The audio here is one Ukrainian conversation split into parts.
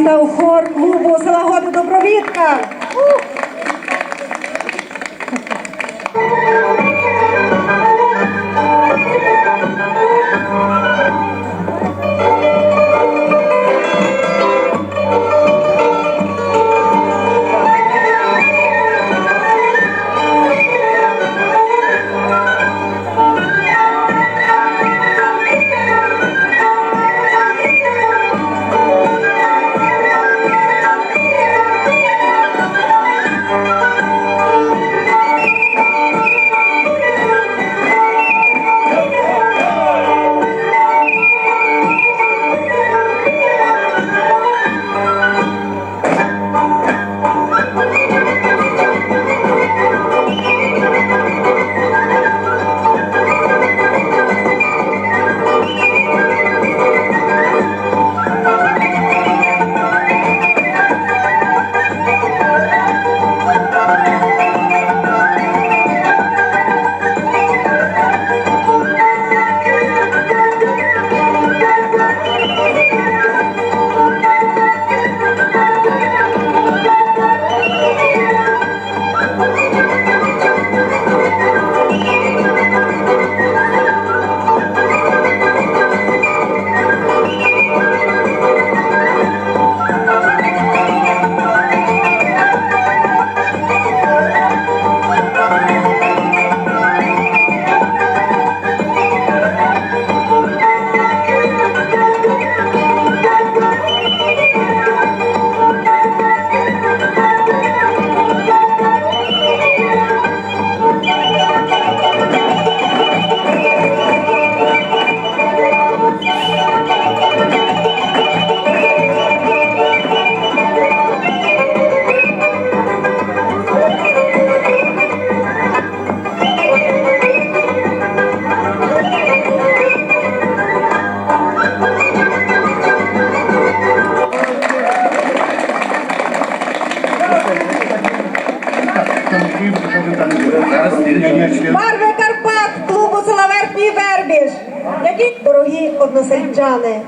став хор клубу села Готи Добровідка. Барви Карпат клубу села Верхній Вербіж. Які дорогі односельчани.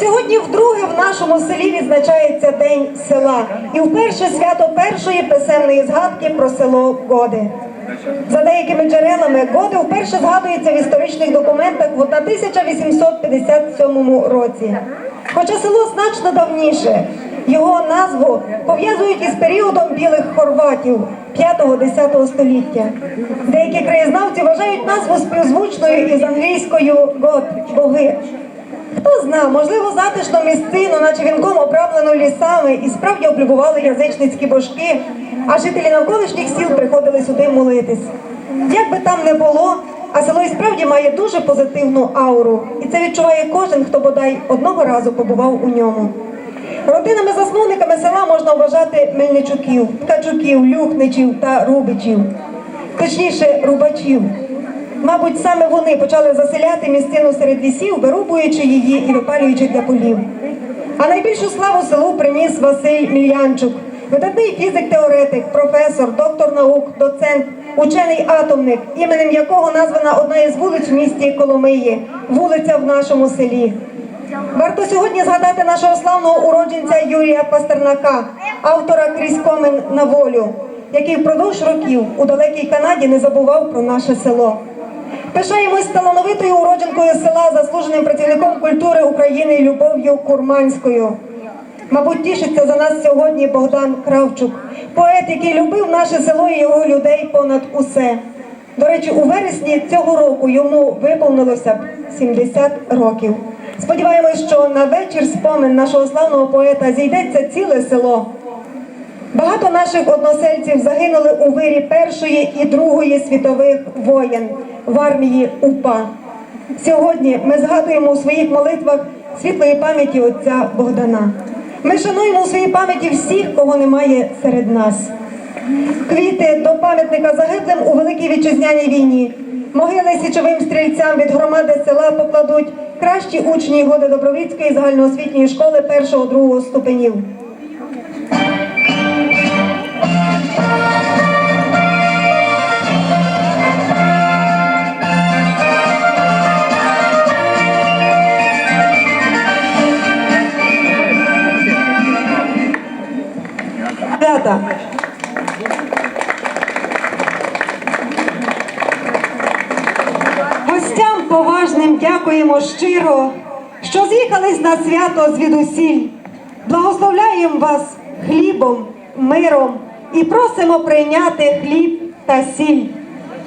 Сьогодні вдруге в нашому селі відзначається День села і вперше свято першої писемної згадки про село Годи. За деякими джерелами Годи вперше згадується в історичних документах в 1857 році. Хоча село значно давніше, його назву пов'язують із періодом білих хорватів 5-10 століття. Деякі краєзнавці вважають назву співзвучною із англійською «год» – боги. Хто зна, можливо, затишну місцину, наче вінком обрамлену лісами, і справді облюбували язичницькі божки, а жителі навколишніх сіл приходили сюди молитись. Як би там не було, а село і справді має дуже позитивну ауру, і це відчуває кожен, хто бодай одного разу побував у ньому. Родинами засновниками села можна вважати Мельничуків, Ткачуків, Люхничів та Рубичів, точніше, Рубачів. Мабуть, саме вони почали заселяти місцину серед лісів, вирубуючи її і випалюючи для полів. А найбільшу славу селу приніс Василь Мільянчук, видатний фізик-теоретик, професор, доктор наук, доцент, учений атомник, іменем якого названа одна із вулиць в місті Коломиї, вулиця в нашому селі. Варто сьогодні згадати нашого славного уродженця Юрія Пастернака, автора крізь комен на волю, який впродовж років у далекій Канаді не забував про наше село. Пишаємось талановитою уродженкою села, заслуженим працівником культури України Любов'ю Курманською. Мабуть, тішиться за нас сьогодні Богдан Кравчук, поет, який любив наше село і його людей понад усе. До речі, у вересні цього року йому виповнилося б 70 років. Сподіваємось, що на вечір спомин нашого славного поета зійдеться ціле село. Багато наших односельців загинули у вирі Першої і Другої світових воєн в армії УПА. Сьогодні ми згадуємо у своїх молитвах світлої пам'яті отця Богдана. Ми шануємо у своїй пам'яті всіх, кого немає серед нас. Квіти до пам'ятника загиблим у Великій Вітчизняній війні. Могили січовим стрільцям від громади села покладуть кращі учні Годи Добровицької загальноосвітньої школи першого-другого ступенів. Дякуємо щиро, що з'їхались на свято звідусіль. Благословляємо вас хлібом, миром і просимо прийняти хліб та сіль.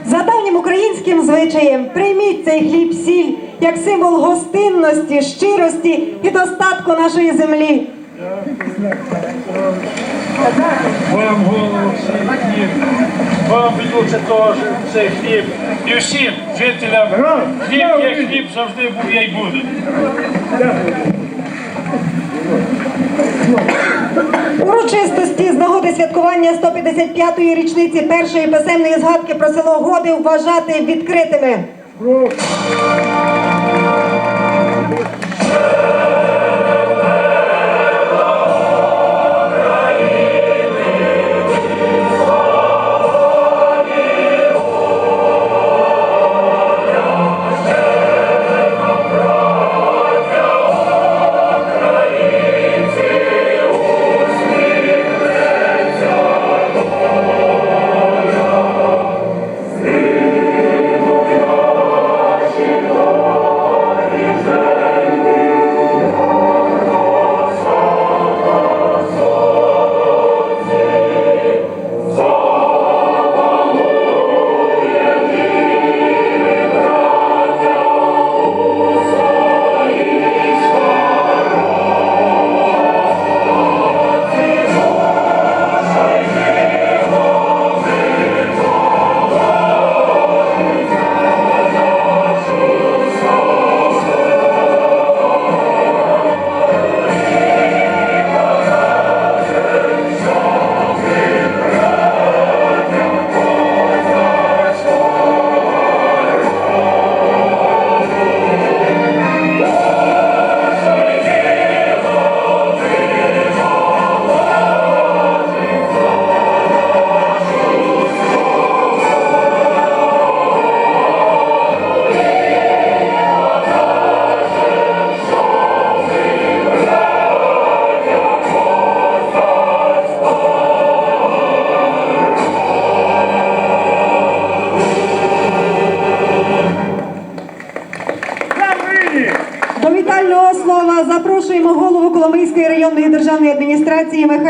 За давнім українським звичаєм прийміть цей хліб сіль як символ гостинності, щирості і достатку нашої землі. Вам голову хліб, вам ведуться теж цей хліб. І всім жителям хліб є хліб завжди був я й буде. Урочистості з нагоди святкування 155-ї річниці першої писемної згадки про село Годи вважати відкритими.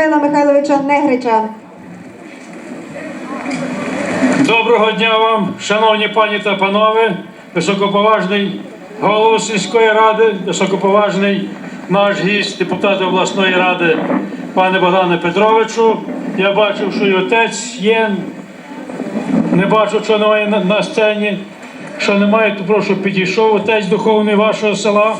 Михайла Михайловича Негрича. Доброго дня вам, шановні пані та панове, високоповажний голова сільської ради, високоповажний наш гість, депутат обласної ради, пане Богдане Петровичу. Я бачив, що і отець є. Не бачу, що немає на, сцені. Що немає, то прошу підійшов отець духовний вашого села.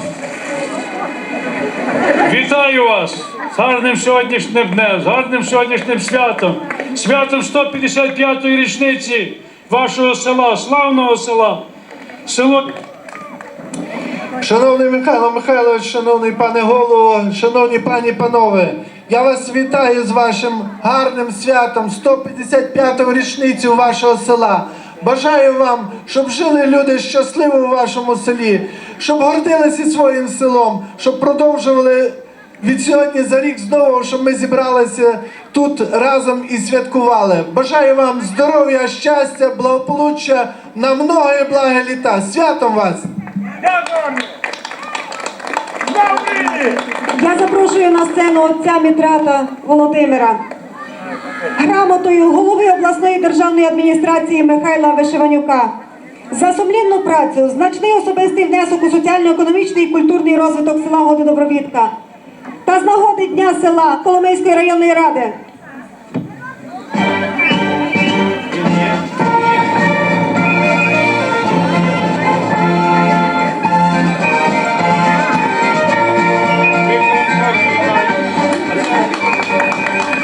Вітаю вас гарним сьогоднішнім днем, з гарним сьогоднішнім святом, святом 155-ї річниці вашого села, славного села. Село Шановний Михайло Михайлович, шановний пане голово, шановні пані панове, я вас вітаю з вашим гарним святом 155-ту річницю вашого села. Бажаю вам, щоб жили люди щасливо у вашому селі, щоб гордилися своїм селом, щоб продовжували від сьогодні за рік знову, щоб ми зібралися тут разом і святкували. Бажаю вам здоров'я, щастя, благополуччя на многі благі літа. Святом вас! Я запрошую на сцену отця Мітрата Володимира. Грамотою голови обласної державної адміністрації Михайла Вишиванюка. За сумлінну працю, значний особистий внесок у соціально-економічний і культурний розвиток села Гододобровідка та з нагоди Дня села Коломийської районної ради.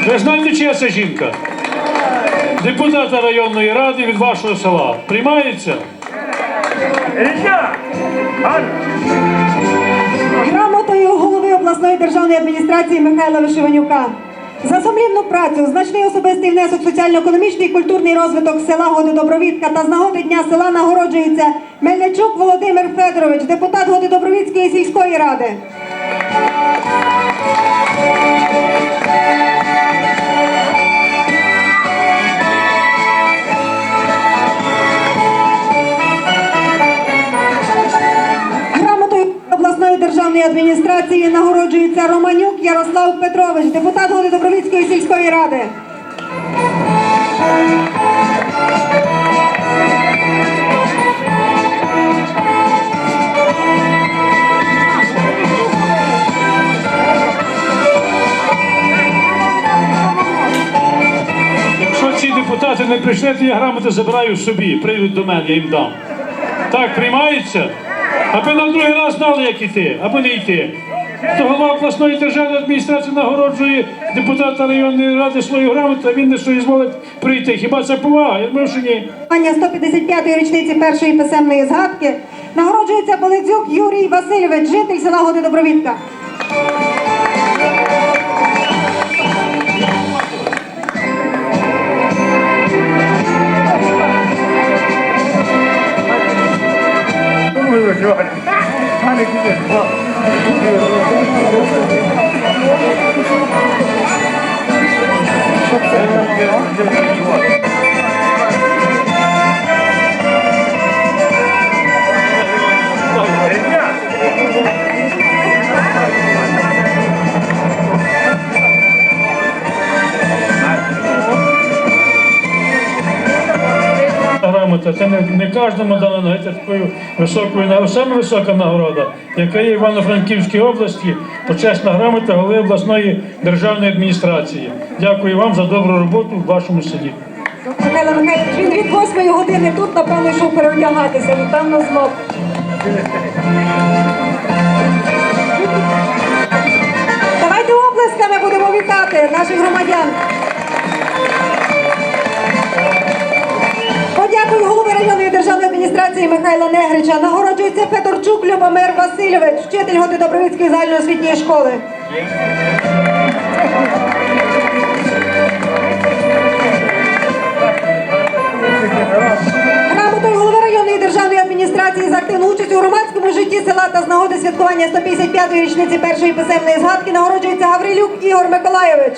Ви знаєте, чия це жінка? Депутата районної ради від вашого села. Приймається? Голови обласної державної адміністрації Михайла Вишиванюка. За сумлінну працю, значний особистий внесок соціально-економічний і культурний розвиток села Гододобровідка та з нагоди Дня села нагороджується Мельничук Володимир Федорович, депутат Гододобровідської сільської ради. Державної адміністрації нагороджується Романюк Ярослав Петрович, депутат Гододобровицької сільської ради. Якщо ці депутати не прийшли, то я грамоти забираю собі, прийдуть до мене, я їм дам. Так, приймається? Аби на другий раз знали, як іти, або не йти. То голова обласної державної адміністрації нагороджує депутата районної ради свою грамоту, а він не дозволить прийти. Хіба це повага? Я думаю, що ні. 155-ї річниці першої писемної згадки нагороджується Боледзюк Юрій Васильович, житель села Гододобровідка. Це не, кожному дано такою високою. Саме висока нагорода, яка є в Івано-Франківській області, почесна грамота голови обласної державної адміністрації. Дякую вам за добру роботу в вашому селі. Михайло Михайлович, він від 8 години тут, напевно, йшов переодягатися, напевно, знов. Давайте оплесками будемо вітати наших громадян. Подякую голови районної державної адміністрації Михайла Негрича. Нагороджується Федорчук Любомир Васильович, вчитель Годидобровицької загальноосвітньої школи. Грамотою голови районної державної адміністрації за активну участь у громадському житті села та з нагоди святкування 155-ї річниці першої писемної згадки нагороджується Гаврилюк Ігор Миколайович.